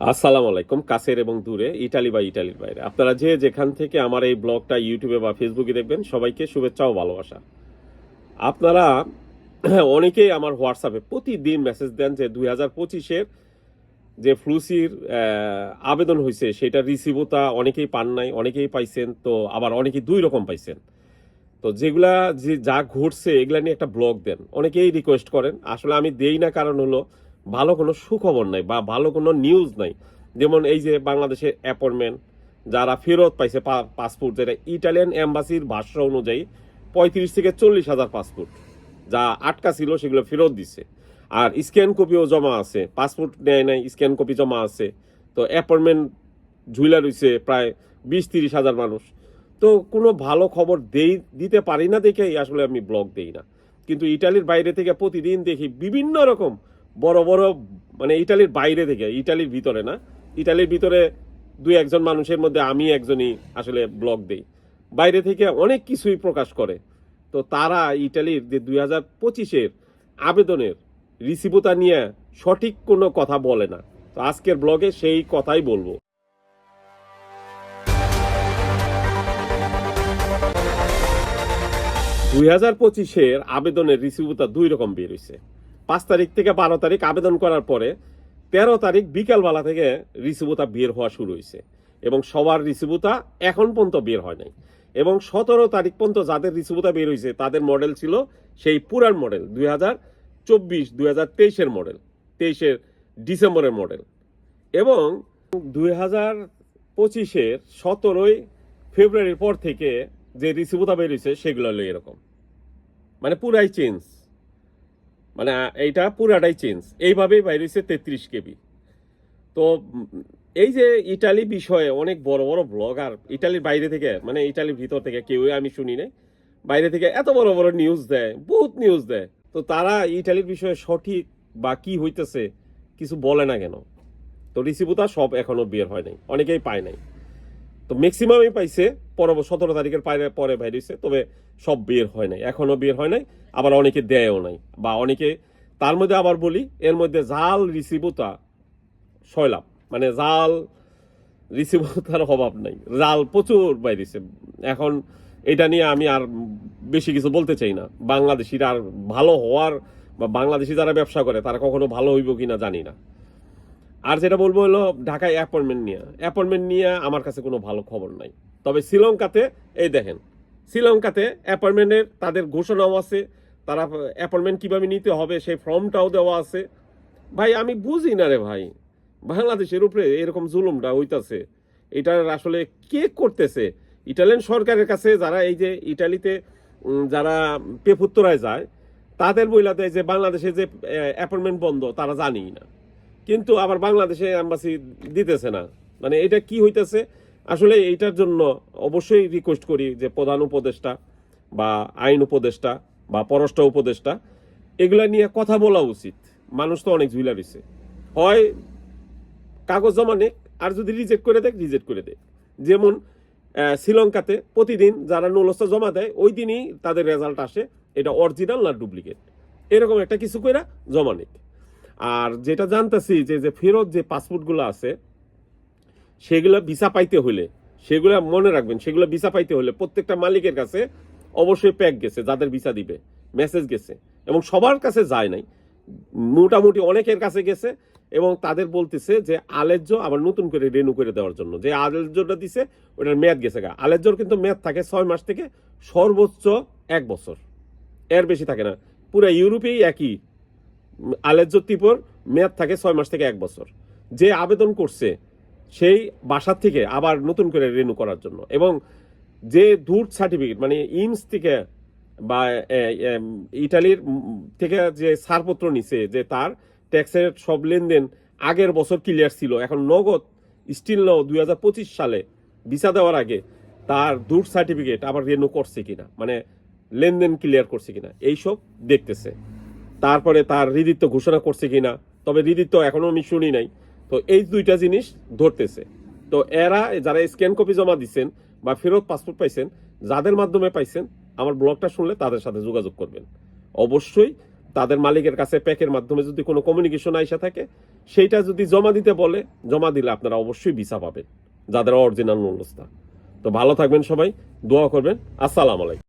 আসসালামু আলাইকুম, কাছের এবং দূরে, ইটালি বা ইটালির বাইরে। আপনারা যে যেখান থেকে আমার এই ব্লগটা ইউটিউবে বা ফেসবুকে দেখবেন, সবাইকে শুভেচ্ছা ও ভালোবাসা। আপনারা অনেকেই আমার হোয়াটসঅ্যাপে প্রতিদিন মেসেজ দেন যে দুই হাজার পঁচিশের যে ফ্লুসির আবেদন হয়েছে সেটা রিসিভতা অনেকেই পান নাই, অনেকেই পাইছেন, তো আবার অনেকেই দুই রকম পাইছেন। তো যেগুলা যে যা ঘটছে, এগুলা নিয়ে একটা ব্লগ দেন। অনেকেই রিকোয়েস্ট করেন। আসলে আমি দেই না, কারণ হলো ভালো কোনো সুখবর নাই বা ভালো কোনো নিউজ নাই। যেমন এই যে বাংলাদেশের অ্যাপয়েন্টমেন্ট যারা ফেরত পাইছে পাসপোর্ট যেটা ইটালিয়ান এম্বাসির ভাষ্য অনুযায়ী পঁয়ত্রিশ থেকে চল্লিশ হাজার পাসপোর্ট যা আটকা ছিল সেগুলো ফেরত দিছে। আর স্ক্যান কপিও জমা আছে পাসপোর্ট নেয় নাই স্ক্যান কপি জমা আছে। তো অ্যাপয়েন্টমেন্ট ঝুইলা রয়েছে প্রায় বিশ তিরিশ হাজার মানুষ। তো কোনো ভালো খবর দেই দিতে পারি না দেখেই আসলে আমি ব্লগ দেই না। কিন্তু ইটালির বাইরে থেকে প্রতিদিন দেখি বিভিন্ন রকম বড় বড় মানে ইটালির বাইরে থেকে, ইটালির ভিতরে না, ইটালির ভিতরে দুই একজন মানুষের মধ্যে আমি একজনই আসলে ব্লগ দেই। বাইরে থেকে অনেক কিছুই প্রকাশ করে। তো তারা ইটালির যে দুই হাজার পঁচিশের আবেদনের রিসিভতা নিয়ে সঠিক কোনো কথা বলে না। তো আজকের ব্লগে সেই কথাই বলব। দুই হাজার পঁচিশের আবেদনের রিসিভতা দুই রকম বের হয়েছে পাঁচ তারিখ থেকে বারো তারিখ আবেদন করার পরে তেরো তারিখ বিকালবেলা থেকে রিসিভতা বের হওয়া শুরু হয়েছে এবং সবার রিসিভতা এখন পর্যন্ত বের হয় নাই। এবং সতেরো তারিখ পর্যন্ত যাদের রিসিভতা বের হয়েছে, তাদের মডেল ছিল সেই পুরান মডেল, দুই হাজার চব্বিশ, দুই হাজার তেইশের মডেল, তেইশের ডিসেম্বরের মডেল। এবং দুই হাজার পঁচিশের সতেরোই ফেব্রুয়ারির পর থেকে যে রিসিভতা বের হয়েছে, সেগুলো হলো এরকম। মানে পুরাই চেঞ্জ মানে এইটা পুরাটাই চেঞ্জ এইভাবেই বাইরে হয়েছে তেত্রিশ কেবি। তো এই যে ইটালি বিষয়ে অনেক বড় বড় ব্লগার ইটালির বাইরে থেকে মানে ইটালির ভিতর থেকে কেউই আমি শুনি নাই, বাইরে থেকে এত বড় বড় নিউজ দেয়, বহুত নিউজ দেয়। তো তারা ইটালির বিষয়ে সঠিক বা কি হইতেছে, কিছু বলে না কেন? তো রিসিভতা সব এখনও বের হয় নাই, অনেকেই পায় নাই। তো ম্যাক্সিমামই পাইছে পর সতেরো তারিখের পরে বাইর হইছে, তবে সব বের হয় নাই এখনও বের হয় নাই, আবার অনেকে দেয়ও নাই, বা অনেকে তার মধ্যে আবার বলি, এর মধ্যে জাল রিসিভতা শৈলাভ মানে জাল রিসিভতার অভাব নাই, জাল প্রচুর বাইরেছে এখন এটা নিয়ে আমি আর বেশি কিছু বলতে চাই না, বাংলাদেশিরা আর ভালো হওয়ার, বা বাংলাদেশি যারা ব্যবসা করে, তারা কখনো ভালো হইব কিনা জানি না আর যেটা বলব হলো ঢাকায় অ্যাপয়েন্টমেন্ট নিয়ে। অ্যাপয়েন্টমেন্ট নিয়ে আমার কাছে কোনো ভালো খবর নাই। তবে শ্রীলঙ্কাতে, এই দেখেন, শ্রীলঙ্কাতে অ্যাপয়েন্টমেন্টের তাদের ঘোষণাও আছে, তারা অ্যাপয়েন্টমেন্ট কীভাবে নিতে হবে সেই ফর্মটাও দেওয়া আছে। ভাই, আমি বুঝি না রে ভাই। বাংলাদেশের উপরে এরকম জুলুমটা হইতাছে। এটা আসলে কে করতেছে? ইটালিয়ান সরকারের কাছে যারা এই যে ইটালিতে যারা পেপুত্তরায় যায়, তাদের বইলাতে যে বাংলাদেশে যে অ্যাপয়েন্টমেন্ট বন্ধ, তারা জানিই না। কিন্তু আবার বাংলাদেশে অ্যাম্বাসি দিতেছে না। মানে এটা কি হইতেছে? আসলে এইটার জন্য অবশ্যই রিকোয়েস্ট করি যে প্রধান উপদেষ্টা বা আইন উপদেষ্টা বা পররাষ্ট্র উপদেষ্টা, এগুলা নিয়ে কথা বলা উচিত। মানুষ তো অনেক ঝুলা রয়েছে হয় কাগজ জমা নেক, আর যদি রিজেক্ট করে দেয় রিজেক্ট করে দেয় যেমন শ্রীলঙ্কাতে প্রতিদিন যারা নলস্তা জমা দেয়, ওই দিনই তাদের রেজাল্ট আসে, এটা অরিজিনাল না ডুপ্লিকেট এরকম একটা কিছু করে জমা নেক। আর যেটা জানতেছি যে যে ফেরত যে পাসপোর্টগুলো আছে, সেগুলো ভিসা পাইতে হলে সেগুলো মনে রাখবেন, সেগুলো ভিসা পাইতে হলে প্রত্যেকটা মালিকের কাছে অবশ্যই প্যাক গেছে, যাদের ভিসা দিবে, মেসেজ গেছে, এবং সবার কাছে যায় নাই। মোটামুটি অনেকের কাছে গেছে, এবং তাদের বলতেছে যে, আলেজ্য আবার নতুন করে রেনু করে দেওয়ার জন্য। যে আলেজ্যটা দিছে, ওটার মেয়াদ গেছে গা। আলেজ্যর কিন্তু মেয়াদ থাকে ছয় মাস থেকে সর্বোচ্চ এক বছর। এর বেশি থাকে না। পুরো ইউরোপেই একই আলেজ্য মেয়াদ থাকে ছয় মাস থেকে এক বছর। যে আবেদন করছে, সেই বাসার থেকে আবার নতুন করে রেনু করার জন্য। এবং যে দূর সার্টিফিকেট মানে ইমস থেকে বা ইটালির থেকে যে ছাড়পত্র নিছে, যে তার ট্যাক্সের সব লেনদেন আগের বছর ক্লিয়ার ছিল। এখন নগদ স্টিল ন দুই হাজার পঁচিশ সালে ভিসা দেওয়ার আগে তার দূর সার্টিফিকেট আবার রেনু করছে কিনা মানে লেনদেন ক্লিয়ার করছে কিনা, এইসব দেখতেছে। তারপরে তার হৃদিত্ব ঘোষণা করছে কিনা, তবে হৃদিত্ব এখনও আমি শুনি নাই। তো এই দুইটা জিনিস ধরতেছে। তো এরা যারা স্ক্যান কপি জমা দিচ্ছেন বা ফেরত পাসপোর্ট পাইছেন, যাদের মাধ্যমে পাইছেন, আমার ব্লগটা শুনলে তাদের সাথে যোগাযোগ করবেন। অবশ্যই তাদের মালিকের কাছে প্যাকের মাধ্যমে যদি কোনো কমিউনিকেশন আইসা থাকে, সেইটা যদি জমা দিতে বলে, জমা দিলে আপনারা অবশ্যই ভিসা পাবেন, যাদের অরিজিনাল নুলস্তা তো ভালো থাকবেন সবাই, দোয়া করবেন। আসসালামু আলাইকুম।